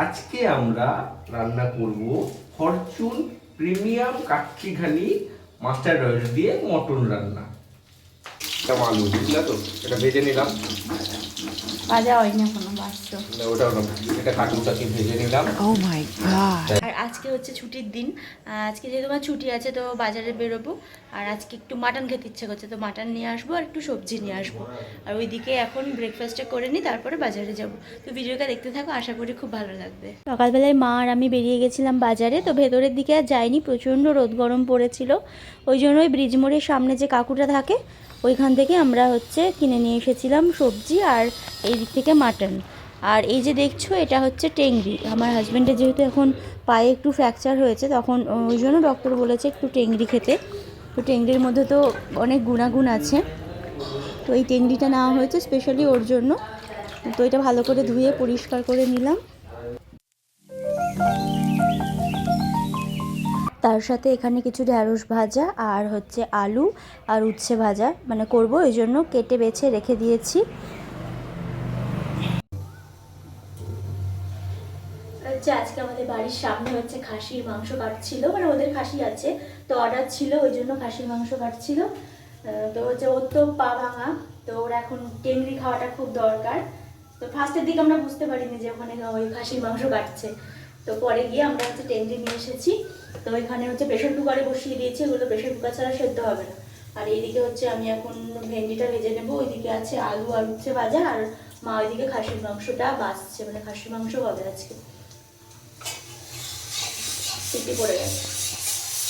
আজকে আমরা রান্না করব Fortune premium Kachchi Ghani mustard oil দিয়ে মটন রান্না। এটা আলু বুঝলা তো? এটা ভেজে নিলাম। ভাজা হয়নি এখনও বাসছো না, ওটা ওটা এটা কাটুটাকে ভেজে নিলাম? ও মাই god. আজকে হচ্ছে ছুটির দিন। আজকে যেহেতু আমার ছুটি আছে, তো বাজারে বেরোবো। আর আজকে একটু মাটন খেতে ইচ্ছে করছে, তো মাটন নিয়ে আসব আর একটু সবজি নিয়ে আসব। আর ওইদিকে এখন ব্রেকফাস্টটা করে নিই, তারপরে বাজারে যাব। তো ভিডিওটা দেখতে থাকো, আশা করি খুব ভালো লাগবে। সকালবেলায় মা আর আমি বেরিয়ে গেছিলাম বাজারে, তো ভেতরের দিকে আর যাইনি, প্রচণ্ড রোদ গরম পড়েছিল। ওই জন্য ওই ব্রিজ মোড়ের সামনে যে কাকুটা থাকে, ওইখান থেকে আমরা হচ্ছে কিনে নিয়ে এসেছিলাম সবজি আর এই দিক থেকে মাটন। আর এই যে দেখছ, এটা হচ্ছে টেংরি আমার হাজব্যান্ডের যেহেতু এখন পায়ে একটু ফ্র্যাকচার হয়েছে, তখন ওই জন্য ডক্টর বলেছে একটু টেংরি খেতে। তো টেংরির মধ্যে তো অনেক গুণাগুণ আছে। তো এই টেংরিটা নেওয়া হয়েছে স্পেশালি ওর জন্য। তো এটা ভালো করে ধুয়ে পরিষ্কার করে নিলাম। তার সাথে এখানে কিছু ঢ্যাঁড়স ভাজা আর হচ্ছে আলু আর উচ্ছে ভাজা মানে করব, এই জন্য কেটে বেছে রেখে দিয়েছি। হচ্ছে, আজকে আমাদের বাড়ির সামনে হচ্ছে খাসির মাংস কাটছিল মানে ওদের খাসি আছে, তো অর্ডার ছিল, ওই জন্য খাসির মাংস কাটছিল। তো হচ্ছে ওর তো পা ভাঙা, তো ওর এখন টেংরি খাওয়াটা খুব দরকার। তো ফার্স্টের দিকে আমরা বুঝতে পারিনি যে ওখানে ওই খাসির মাংস কাটছে। তো পরে গিয়ে আমরা হচ্ছে টেংরি নিয়ে এসেছি, তো এখানে হচ্ছে প্রেশার কুকারে বসিয়ে দিয়েছি ওগুলো প্রেশার কুকার ছাড়া সেদ্ধ হবে না। আর এইদিকে হচ্ছে আমি এখন ভেন্ডিটা ভেজে নেব, ওইদিকে আছে আলু আর হচ্ছে ভাজা, আর মা ওইদিকে খাসির মাংসটা বাছছে মানে খাসির মাংস হবে আজকে। সিটি পড়ে গেছে।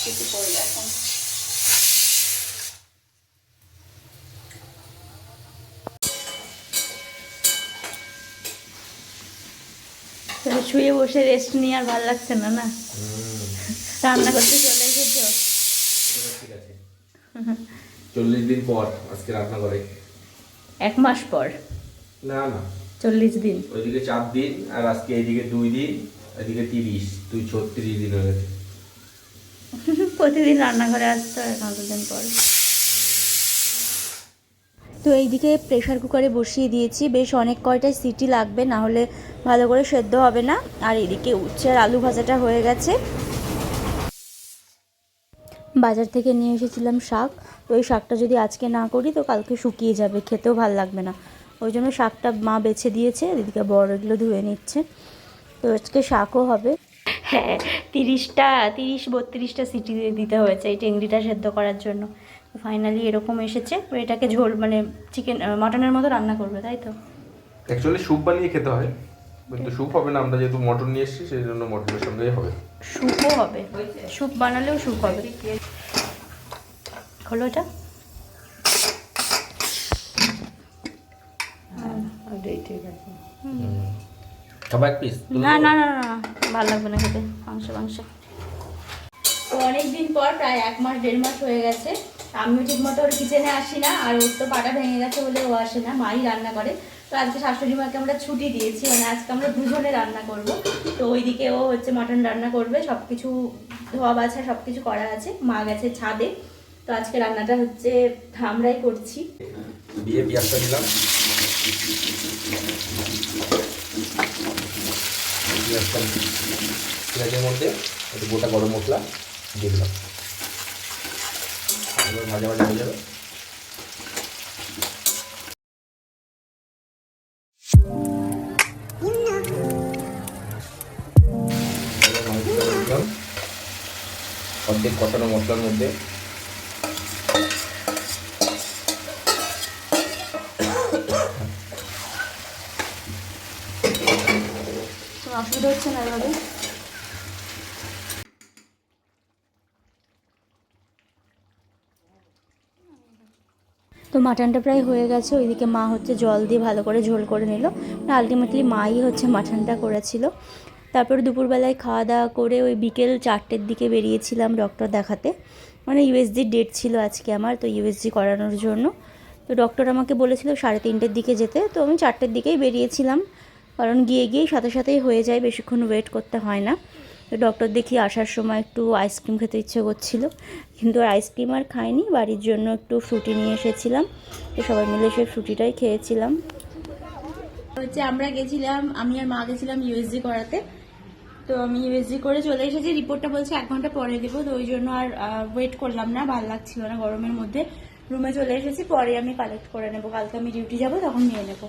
সিটি পড়ে গেছে তাহলে শুয়ে বসে রেস্ট নিয়ে আর ভালো লাগছে না না? রান্না করতে চলে এসেছ? ঠিক আছে চল্লিশ দিন পর আজকে রান্না করে এক মাস পর? না না। চল্লিশ দিন। ওইদিকে চার দিন আর আজকে এইদিকে দুই দিন। এদিকে তিরিশ দুই ছত্রিশ দিন হয়ে গেছে। প্রতিদিন রান্নাঘরে আসতে হয়, কতদিন পর? তো এইদিকে প্রেশার কুকারে বসিয়ে দিয়েছি। বেশ অনেক কয়টাই সিটি লাগবে, না হলে ভালো করে সেদ্ধ হবে না। আর এদিকে উচ্ছে আর আলু ভাজাটা হয়ে গেছে। বাজার থেকে নিয়ে এসেছিলাম শাক। তো ওই শাকটা যদি আজকে না করি, তো কালকে শুকিয়ে যাবে, খেতেও ভালো লাগবে না। ওই জন্য শাকটা মা বেছে দিয়েছে, এদিকে বড় এগুলো ধুয়ে নিচ্ছে। আজকে শাকও হবে। হ্যাঁ তিরিশটা তিরিশ বত্রিশটা সিটি দিতে হয়েছে এই টেংরিটা সেদ্ধ করার জন্য। ফাইনালি এরকম এসেছে তো এটাকে ঝোল মানে চিকেন মাটনের মতো রান্না করবে তাই তো? অ্যাকচুয়ালি স্যুপ বানিয়ে খেতে হয় কিন্তু স্যুপ হবে না আমরা যেহেতু মটন নিয়ে এসেছি সেই জন্য মটনের সঙ্গেই হবে। স্যুপও হবে। স্যুপ বানালেও স্যুপ হবে। হলো এটা? খাবার এক পিস না না না না ভালো লাগবে না খেতে মাংস মাংস। তো অনেকদিন পর প্রায় এক মাস দেড় মাস হয়ে গেছে। আমিও ঠিক মতো ওর কিচেনে আসি না আর ওর তো পাটা ভেঙে গেছে বলে ও আসে না মাই রান্না করে। তো আজকে শাশুড়ি মাকে আমরা ছুটি দিয়েছি মানে আজকে আমরা দুজনে রান্না করব। তো ওইদিকে ও হচ্ছে মাটন রান্না করবে সব কিছু ধোয়া বাছা সব কিছু করা আছে মা গেছে ছাদে। তো আজকে রান্নাটা হচ্ছে আমরাই করছি। দিয়ে পেঁয়াজটা দিলাম। পেঁয়াজের মধ্যে একটু গোটা গরম মশলা দিয়ে দিলাম। এবার ভাজা ভাজা হয়ে যাবে। অর্ধেক কষানো মশলার মধ্যে অসুবিধা হচ্ছে না এভাবে। তো মাটনটা প্রায় হয়ে গেছে, ওইদিকে মা হচ্ছে জল দিয়ে ভালো করে ঝোল করে নিল। আলটিমেটলি মাই হচ্ছে মাটনটা করেছিল। তারপর দুপুরবেলায় খাওয়া দাওয়া করে ওই বিকেল চারটের দিকে বেরিয়েছিলাম ডক্টর দেখাতে। মানে ইউএসজির ডেট ছিল আজকে আমার, তো ইউএসজি করানোর জন্য। তো ডক্টর আমাকে বলেছিল সাড়ে তিনটের দিকে যেতে, তো আমি চারটের দিকেই বেরিয়েছিলাম। কারণ গিয়ে গিয়েই সাথে সাথেই হয়ে যায়, বেশিক্ষণ ওয়েট করতে হয় না। তো ডক্টর দেখি আসার সময় একটু আইসক্রিম খেতে ইচ্ছে করছিল, কিন্তু আর আইসক্রিম আর খাইনি, বাড়ির জন্য একটু ফ্রুটি নিয়ে এসেছিলাম। তো সবাই মিলে সেই ফ্রুটিটাই খেয়েছিলাম। হচ্ছে আমরা গেছিলাম, আমি আর মা গেছিলাম ইউএসজি করাতে। তো আমি ইউএসজি করে চলে এসেছি রিপোর্টটা বলছে এক ঘণ্টা পরে দেবো, তো ওই জন্য আর ওয়েট করলাম না, ভালো লাগছিল না গরমের মধ্যে। রুমে চলে এসেছি, পরে আমি কালেক্ট করে নেব। কালকে আমি ডিউটি যাব, তখন নিয়ে নেব।